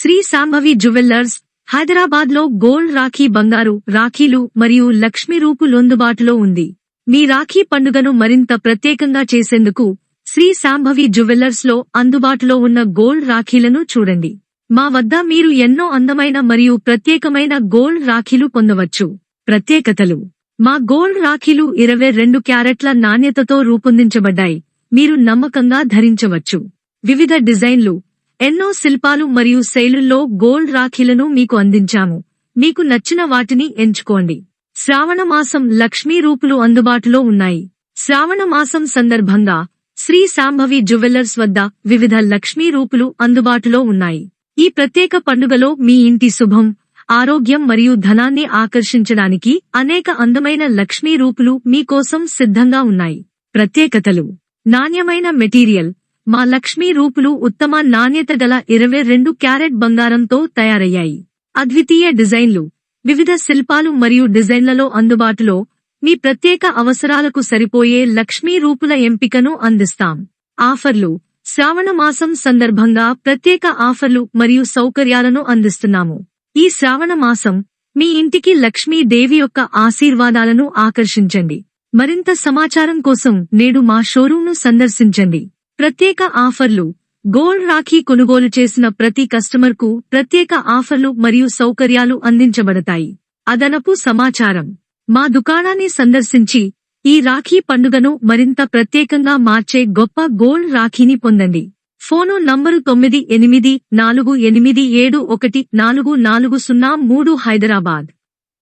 Shri Sambhavi jewellers హైదరాబాద్లో gold rakhi బంగారు రాఖీలు మరియు లక్ష్మీ రూపు లొందుబాటులో ఉంది. మీ రాఖీ పండుగను మరింత ప్రత్యేకంగా చేసేందుకు శ్రీ సాంభవి జ్యువెల్లర్స్లో అందుబాటులో ఉన్న గోల్డ్ రాఖీలను చూడండి. మా వద్ద మీరు ఎన్నో అందమైన మరియు ప్రత్యేకమైన గోల్డ్ రాఖీలు పొందవచ్చు. ప్రత్యేకతలు. మా గోల్డ్ రాఖీలు ఇరవై రెండు క్యారెట్ల నాణ్యతతో రూపొందించబడ్డాయి. మీరు నమ్మకంగా ధరించవచ్చు. వివిధ డిజైన్లు. ఎన్నో శిల్పాలు మరియు శైలుల్లో గోల్డ్ రాఖీలను మీకు అందించాము. మీకు నచ్చిన వాటిని ఎంచుకోండి. శ్రావణమాసం లక్ష్మీ రూపులు అందుబాటులో ఉన్నాయి. శ్రావణమాసం సందర్భంగా శ్రీ సాంభవి జ్యువెల్లర్స్ వద్ద వివిధ లక్ష్మీ రూపులు అందుబాటులో ఉన్నాయి. ఈ ప్రత్యేక పండుగలో మీ ఇంటి శుభం ఆరోగ్యం మరియు ధనాన్ని ఆకర్షించడానికి అనేక అందమైన లక్ష్మీ రూపులు మీకోసం సిద్ధంగా ఉన్నాయి. ప్రత్యేకతలు. నాణ్యమైన మెటీరియల్ మా లక్ష్మీ రూపులు ఉత్తమ నాణ్యత గల ఇరవై రెండు క్యారెట్ బంగారంతో తయారయ్యాయి. అద్వితీయ డిజైన్లు వివిధ శిల్పాలు మరియు డిజైన్లలో అందుబాటులో మీ ప్రత్యేక అవసరాలకు సరిపోయే లక్ష్మీ రూపుల ఎంపికను అందిస్తాం. ఆఫర్లు శ్రావణ మాసం సందర్భంగా ప్రత్యేక ఆఫర్లు మరియు సౌకర్యాలను అందిస్తున్నాము. ఈ శ్రావణ మాసం మీ ఇంటికి లక్ష్మీ దేవి యొక్క ఆశీర్వాదాలను ఆకర్షించండి. మరింత సమాచారం కోసం నేడు మా షోరూంను సందర్శించండి. ప్రత్యేక ఆఫర్లు. గోల్డ్ రాఖీ కొనుగోలు చేసిన ప్రతి కస్టమర్కు ప్రత్యేక ఆఫర్లు మరియు సౌకర్యాలు అందించబడతాయి. అదనపు సమాచారం. మా దుకాణాన్ని సందర్శించి ఈ రాఖీ పండుగను మరింత ప్రత్యేకంగా మార్చే గొప్ప గోల్డ్ రాఖీని పొందండి. ఫోను నంబరు తొమ్మిది ఎనిమిది నాలుగు ఎనిమిది ఏడు ఒకటి నాలుగు నాలుగు సున్నా మూడు హైదరాబాద్.